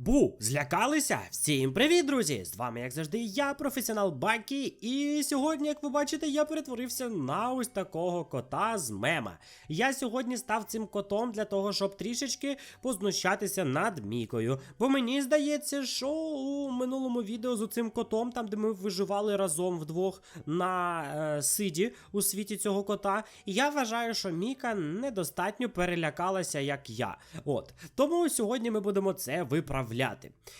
Бу, злякалися? Всім привіт, друзі! З вами, як завжди, я, професіонал Бакі, і сьогодні, як ви бачите, я перетворився на ось такого кота з мема. Я сьогодні став цим котом для того, щоб трішечки познущатися над Мікою. Бо мені здається, що у минулому відео з цим котом, там де ми виживали разом вдвох на е, сиді у світі цього кота, я вважаю, що Міка недостатньо перелякалася, як я. От тому сьогодні ми будемо це виправляти.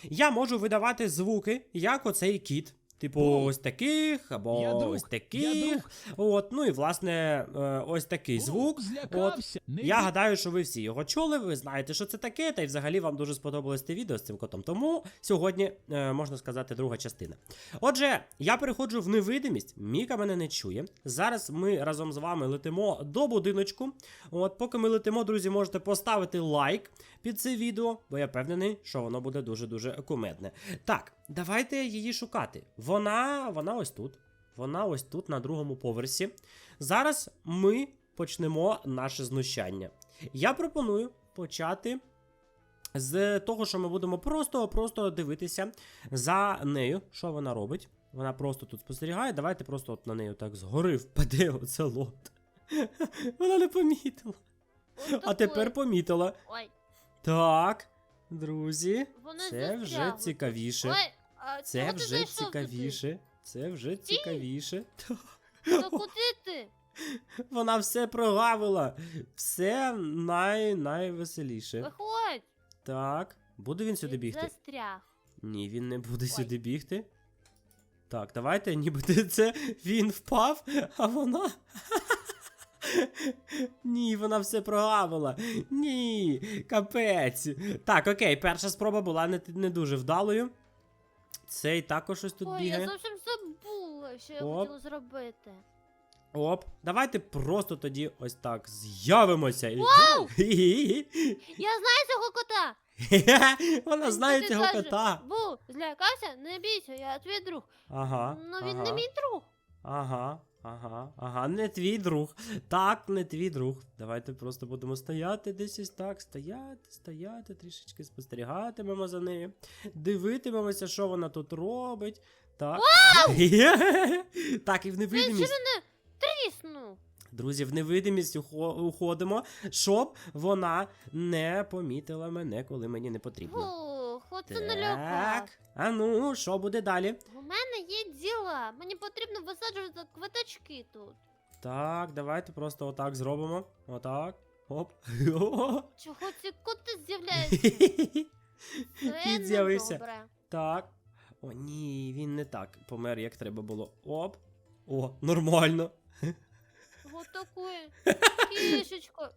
Я можу видавати звуки, як оцей кіт. Типу, О, ось таких, або я друг, ось я друг. От, ну і власне, е, ось такий О, звук. От, Не я гадаю, що ви всі його чули, ви знаєте, що це таке, та й взагалі вам дуже сподобалось це відео з цим котом. Тому сьогодні, е, можна сказати, друга частина. Отже, я переходжу в невидимість, Міка мене не чує. Зараз ми разом з вами летимо до будиночку. От, поки ми летимо, друзі, можете поставити лайк під це відео, бо я впевнений, що воно буде дуже-дуже кумедне. Так, давайте її шукати. Вона, вона ось тут. Вона ось тут, на другому поверсі. Зараз ми почнемо наше знущання. Я пропоную почати з того, що ми будемо просто-просто дивитися за нею, що вона робить. Вона просто тут спостерігає. Давайте просто от на неї так згори впаде оце лот. Вона не помітила. От А тепер помітила. Ой, Так, друзі, вона це вже цікавіше. Ой, а Це чого ти вже зайшов цікавіше. Це вже цікавіше. Та куди ти? Вона все прогавила. Все най найвеселіше. Виходь. Так. Буде він сюди Ти бігти? Застряг. Ні, він не буде сюди бігти. Так, давайте, ніби це він впав, а вона. Ні, вона все прогавила. Ні, капець. Так, окей, перша спроба була не, не дуже вдалою. Цей також ось тут Ой, бігає. я зовсім забула, що я Оп. хотіла зробити. Оп, давайте просто тоді ось так з'явимося. і- Вау! Я знаю цього кота. Вона знає цього каже, кота. Бу, злякався? Не бійся, я твій друг. Ага. Ну він ага. не мій друг. Ага, ага, ага, не твій друг. Так, не твій друг. Давайте просто будемо стояти десь ось так, стояти, стояти, трішечки спостерігатимемо за нею. Дивитимемося, що вона тут робить. Так. так, і в невидимість. тріснув. Друзі, в невидимість уходимо, щоб вона не помітила мене, коли мені не потрібно. Налякав. Так. А ну, що буде далі? У мене є діла. Мені потрібно висаджувати квиточки тут. Так, давайте просто отак зробимо. Отак. Оп. Чого ці коти з'являються? Це Кіт з'явився. недобре. Так. О, ні, він не так помер, як треба було. Оп. О, нормально. Вот такое. Кішечко.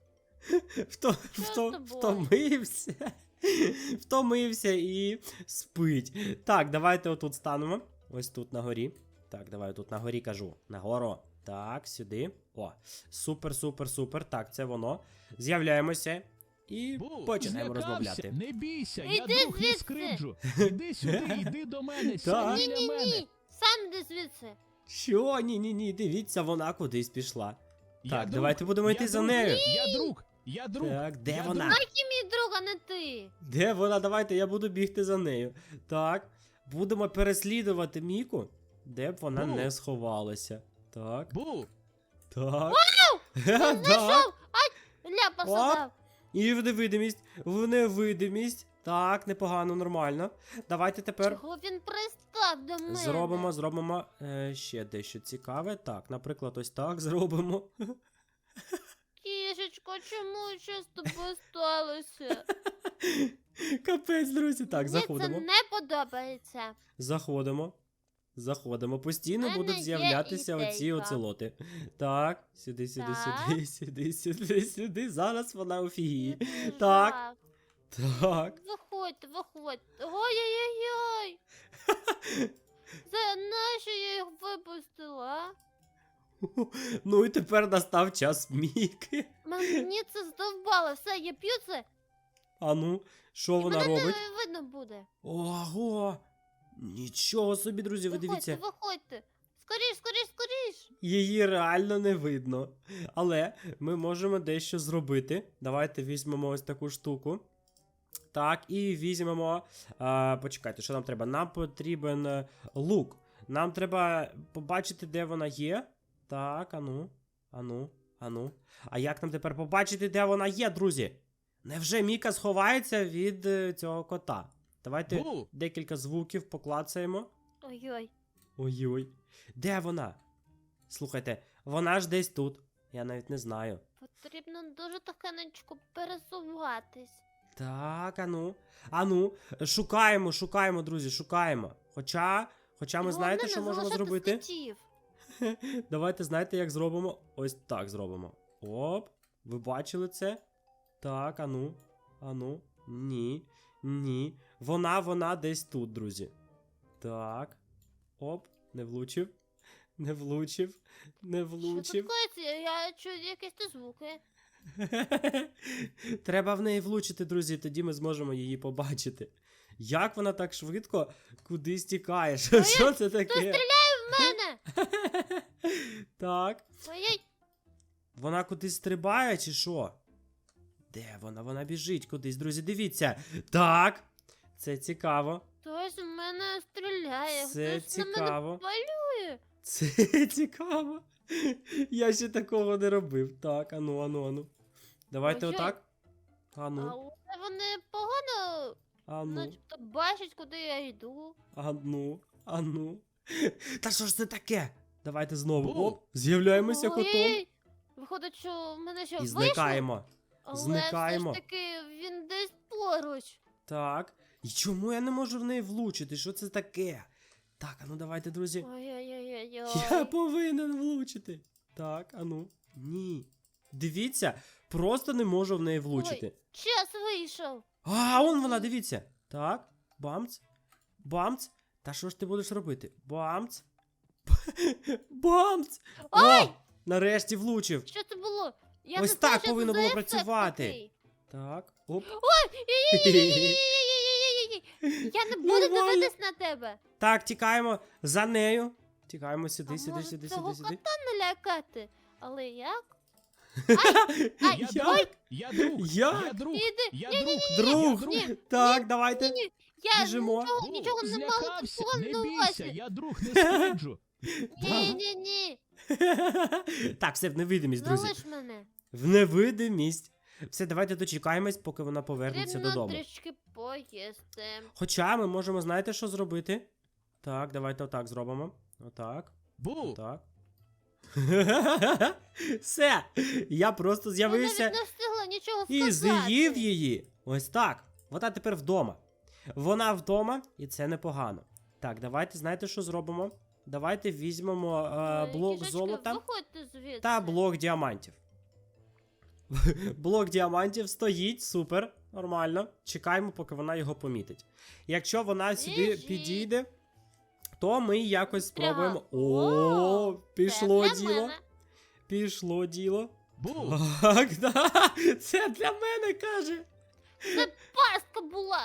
Вто, Що з вто, тобою? втомився. Втомився і спить. Так, давайте отут станемо. Ось тут на горі. Так, давай тут на горі кажу. Нагору. Так, сюди. О, супер, супер, супер. Так, це воно. З'являємося і Бу, починаємо злякався. розмовляти. Не бійся, я Іди друг не звідси. скриджу. Іди сюди, йди до мене, Так. сядь Ні, біля ні, мене. ні. Сам іди звідси. Що? Ні, ні, ні, дивіться, вона кудись пішла. Я Так, друг, давайте будемо я йти за друг, нею. Я друг, я друг. Так, де я вона? друг. Друг, а не ти. Де вона? Давайте я буду бігти за нею. Так. Будемо переслідувати Міку, де б вона Бу. не сховалася. Так. Бу, Так. Знайшов. Ай, ляпа задав. І в невидимість. В невидимість. Так, непогано, нормально. Давайте тепер Чого він пристав до мене? зробимо, зробимо е, ще дещо цікаве. Так, наприклад, ось так зробимо. Кішечко, чому що з тобою сталося? Капець, друзі. Так, Мені заходимо. це не подобається. Заходимо. Заходимо. Постійно Мене будуть з'являтися оці оцелоти. Так, сюди, сюди, Так. сюди, сюди, сюди, сюди. Зараз вона офігіє. Так. Так. Виходьте, виходьте. Ой-ой-ой. За нащо я їх випустила? Ну і тепер настав час Міки. Мені це здовбало. Все, я п'ю це. А ну, що і вона мене робить? не видно буде. Ого! Нічого собі, друзі, ви дивіться. виходьте. Скоріш, скоріш, скоріш. Її реально не видно. Але ми можемо дещо зробити. Давайте візьмемо ось таку штуку. Так, і візьмемо. А, почекайте, що нам треба? Нам потрібен е, лук. Нам треба побачити, де вона є. Так, ану, ану, ану. А як нам тепер побачити, де вона є, друзі? Невже Міка сховається від е, цього кота? Давайте Бу! декілька звуків поклацаємо. Ой-ой. Ой-ой. Де вона? Слухайте, вона ж десь тут. Я навіть не знаю. Потрібно дуже тихенечко пересуватись. Так, ану. Ану, шукаємо, шукаємо, друзі, шукаємо. Хоча, хоча ми знаєте, що можемо зробити? Слідів. Давайте знаєте, як зробимо? Ось так зробимо. Оп. Ви бачили це? Так, ану. Ану. Ні. Ні. Вона, вона десь тут, друзі. Так. Оп, не влучив. Не влучив. Не влучив. тут коїться? Я чую якісь тут звуки. Треба в неї влучити, друзі, тоді ми зможемо її побачити. Як вона так швидко кудись тікає? Що, що це таке? Мене! Так. Ой-ой. Вона кудись стрибає, чи що? Де вона? Вона біжить кудись, друзі, дивіться. Так. Це цікаво. Хтось в мене стріляє. Це Хтось на мене цікаво. полює. Це цікаво. Я ще такого не робив. Так, ану, ану, ану. Давайте Ой-ой. отак. Ану, Але вони погано ану. начебто бачать, куди я йду. Ану, ану. Та що ж це таке? Давайте знову. Бу. Оп, з'являємося котом. Виходить, що в мене ще І вийшло, зникаємо. але зникаємо. все ж таки він десь поруч. Так. І чому я не можу в неї влучити? Що це таке? Так, ану давайте, друзі. Ой-ой-ой-ой. Я повинен влучити. Так, ану. Ні. Дивіться, просто не можу в неї влучити. Час вийшов. А, он вона, дивіться. Так, бамц. Бамц. Та що ж ти будеш робити? Бамц? Бамц! Ой! О! Нарешті влучив. Що це було? Я Ось так повинно було працювати. Так, оп. Ой! Я не буду дивитись на тебе. Так, тікаємо за нею. Тікаємо сюди, сюди, сюди, сюди, сюди. кота налякати. Але як? Ай, ай, Я друг, я друг, я друг, я друг, друг. Так, давайте. Ні, ні, я Біжимо. нічого, нічого не мала злякався, такого не на бійся, увазі. я друг не скриджу. Ні, ні, ні. Так, все в невидимість, друзі. Залиш мене. В невидимість. Все, давайте дочекаємось, поки вона повернеться Потрібно додому. трішки поїсти. Хоча ми можемо, знаєте, що зробити? Так, давайте отак зробимо. Отак. Бу, Отак. Все. Я просто Я з'явився навіть не встигла нічого і сказати. з'їв її. Ось так. Вона тепер вдома. Вона вдома, і це непогано. Так, давайте, знаєте, що зробимо? Давайте візьмемо е, блок кішечки, золота Виходьте звідси. та блок діамантів. блок діамантів стоїть, супер, нормально. Чекаємо, поки вона його помітить. Якщо вона сюди Біжіть. підійде, то ми якось спробуємо. О, Це пішло для діло. мене. Пішло діло. бу, Так, да, це для мене каже. Пастка була,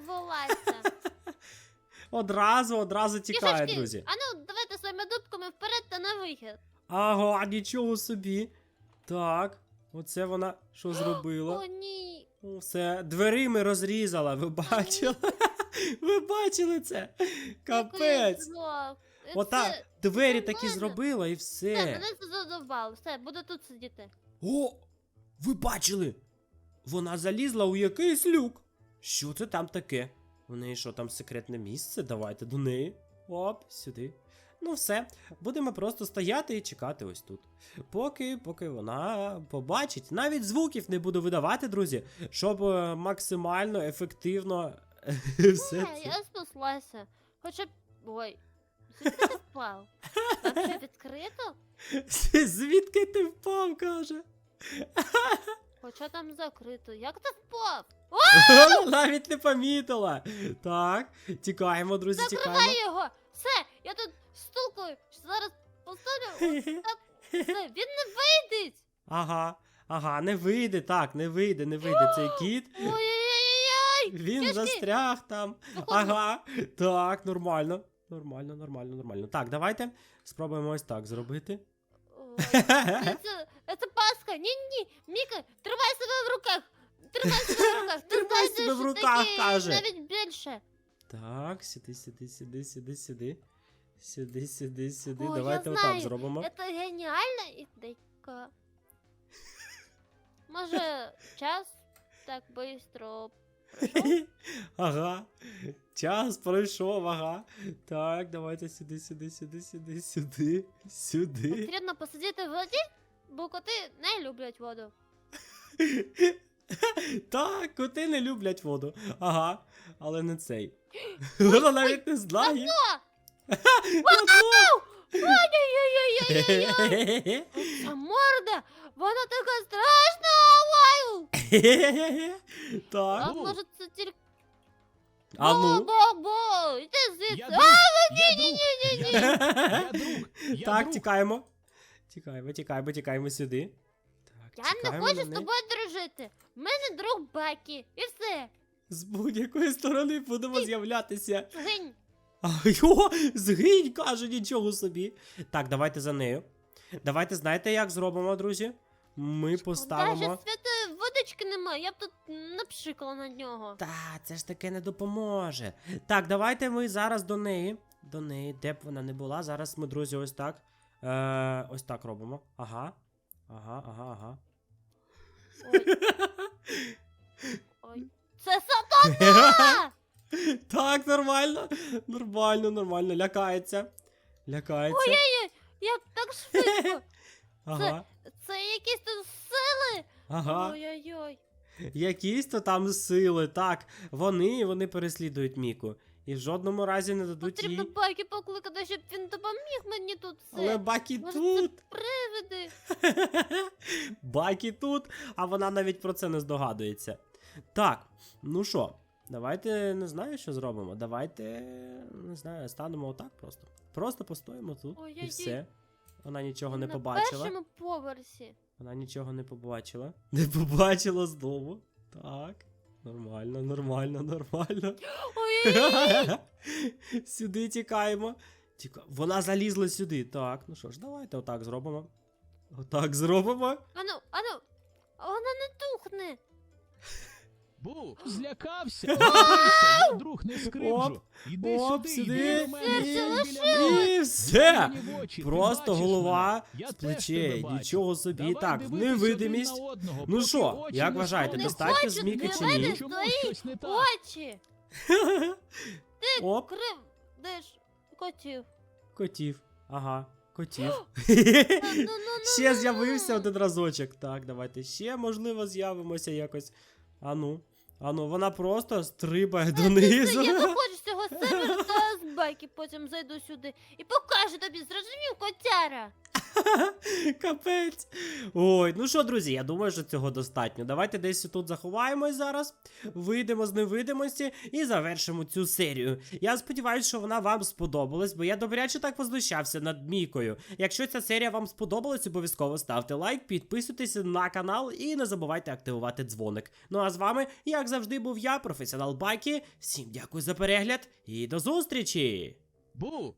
повелася. Одразу, одразу тікає, Кішечки, друзі. А ну, давайте своїми дубками вперед та на вихід. Ага, нічого собі. Так, оце вона що О, зробила? ні. Ну, Все, дверима розрізала, ви бачили? Ви бачили це? Капець. Знов. Ота двері такі мене. зробила і Все, все. мене це задовбало. Все, буду тут сидіти. О! Ви бачили? Вона залізла у якийсь люк. Що це там таке? У неї що там секретне місце? Давайте до неї. Оп, сюди. Ну все, будемо просто стояти і чекати ось тут. Поки, поки вона побачить. Навіть звуків не буду видавати, друзі, щоб е, максимально ефективно все це. я спаслася. Хоча б. Ой. Звідки ти впав? Там відкрито? Звідки ти впав, каже? Хоча там закрито. Як ти впав? Навіть не помітила. Так, тікаємо, друзі, тікаємо. Закривай його! Все, я тут стулкою. Зараз поставлю. Все, він не вийде. Ага, ага, не вийде, так, не вийде, не вийде цей кіт. Ой-ой-ой! Він застряг там. Ага. Так, нормально. Нормально, нормально, нормально. Так, давайте спробуємо ось так зробити. Ой, Це, це паска. Ні-ні, Міка, тримай себе в руках. Тримай себе в руках, Тримай себе в руках, каже. навіть більше. Так, сюди, сюди, сюди, сюди, сюди. Сюди, сюди, сюди. О, я Давайте отак знаю. зробимо. Це геніальна ідейка. Може, час так швидко? Ага. Час пройшов, ага. Так, давайте сюди, сюди, сюди, сюди, сюди, сюди. Потрібно посидіти в воді, бо коти не люблять воду. Так, коти не люблять воду. Ага, але не цей. Вона навіть не знає. Ой-ой-ой-ой-ой-ой! Ця морда! Вона така страшна! Вау! А Так. може це тільки. А ну. Бо-бо-бо! Іди Я звідси! друг, я друг, я друг, я Так, друг. тікаємо. Тікаємо, тікаємо, тікаємо сюди. Я не чекаємо хочу на з неї. тобою дружити. В мене друг Бакі. І все. З будь-якої сторони будемо з'являтися. Гинь. А його згинь, каже, нічого собі. Так, давайте за нею. Давайте знаєте, як зробимо, друзі? Ми Навіть поставимо. святої водички немає, я б тут напшикала на нього. Та, це ж таке не допоможе. Так, давайте ми зараз до неї. До неї, де б вона не була. Зараз ми, друзі, ось так. Е, ось так робимо. Ага. Ага, ага, ага. Ой. Ой. Це сатана! Так, нормально. Нормально, нормально. Лякається. Лякається. Ой-ой-ой, як так швидко? Ага. Це якісь тут сили? Ага. Ой-ой-ой. Якісь то там сили. Так, вони, вони переслідують Міку. І в жодному разі не дадуть Потрібно їй. Бакі покликати, щоб він допоміг мені тут все. Але Бакі Може, тут. Привиди. Бакі тут, а вона навіть про це не здогадується. Так, ну що, давайте не знаю, що зробимо. Давайте, не знаю, станемо отак просто. Просто постоїмо тут і Ой-ой-ой. все. Вона нічого не На побачила. першому поверсі. Вона нічого не побачила. Не побачила знову. Так. Нормально, нормально, нормально. Ой-ой-ой. Сюди тікаємо. Тіка... Вона залізла сюди. Так, ну що ж, давайте отак зробимо. Отак зробимо. Ану, ану, а вона не тухне. Бу, злякався. Я друг не скриджу. Оп, Іди оп, сюди, сюди. іди до мене, Серце. І все. Мені в очі, ти Просто бачиш голова мене? Я з теж тебе плечей. бачу. Нічого собі. Давай так, невидимість. один на одного, Ну поки що, очі як не вважаєте, Не достатньо хочу, змійки чи ні? Чому стоїть щось не так? Очі. Оп, Кривдиш котів. котів. Ага, котів. Ще з'явився один разочок. Так, давайте ще, можливо, з'явимося якось. Ану. Ану, вона просто стрибає донизу. Я виходжу з цього сервера та з байки потім зайду сюди і покажу тобі, зрозумів, котяра. Капець. Ой, ну що, друзі, я думаю, що цього достатньо. Давайте десь тут заховаємось зараз, вийдемо з невидимості і завершимо цю серію. Я сподіваюся, що вона вам сподобалась, бо я добряче так познущався над Мікою. Якщо ця серія вам сподобалась, обов'язково ставте лайк, підписуйтесь на канал і не забувайте активувати дзвоник. Ну а з вами, як завжди, був я, професіонал Бакі. Всім дякую за перегляд і до зустрічі! Бу,